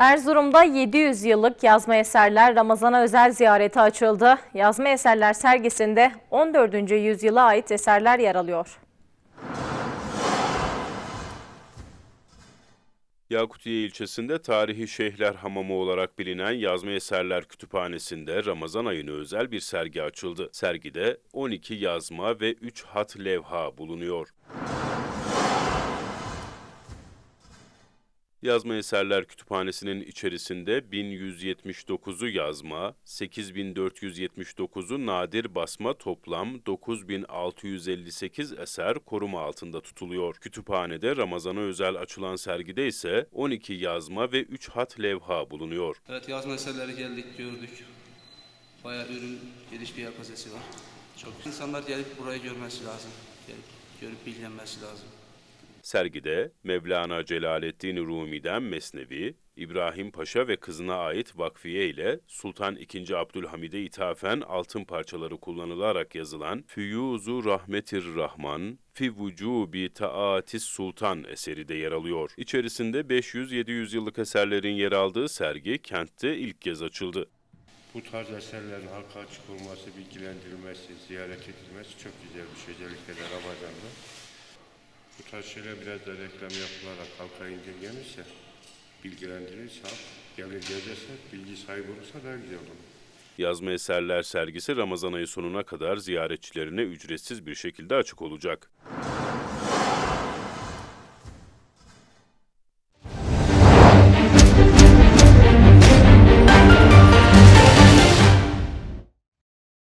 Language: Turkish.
Erzurum'da 700 yıllık yazma eserler Ramazan'a özel ziyarete açıldı. Yazma eserler sergisinde 14. yüzyıla ait eserler yer alıyor. Yakutiye ilçesinde tarihi Şeyhler Hamamı olarak bilinen Yazma Eserler Kütüphanesi'nde Ramazan ayına özel bir sergi açıldı. Sergide 12 yazma ve 3 hat levha bulunuyor. Yazma Eserler Kütüphanesi'nin içerisinde 1179'u yazma, 8479'u nadir basma toplam 9658 eser koruma altında tutuluyor. Kütüphanede Ramazan'a özel açılan sergide ise 12 yazma ve 3 hat levha bulunuyor. Evet yazma eserleri geldik gördük. Bayağı ürün geniş bir yapasesi var. Çok insanlar gelip burayı görmesi lazım. Gelip görüp bilgilenmesi lazım. Sergide Mevlana Celaleddin Rumi'den Mesnevi, İbrahim Paşa ve kızına ait vakfiye ile Sultan II. Abdülhamid'e ithafen altın parçaları kullanılarak yazılan Füyuzu Rahmetir Rahman, Fi Vücubi Taatis Sultan eseri de yer alıyor. İçerisinde 500-700 yıllık eserlerin yer aldığı sergi kentte ilk kez açıldı. Bu tarz eserlerin halka açık olması, bilgilendirilmesi, ziyaret edilmesi çok güzel bir şey. Özellikle de Ramazan'da. Bu tarz şeyler biraz da reklam yapılarak halka indirgenirse, bilgilendirilirse, halk gelir gezerse, bilgi sahibi olursa daha güzel olur. Yazma eserler sergisi Ramazan ayı sonuna kadar ziyaretçilerine ücretsiz bir şekilde açık olacak.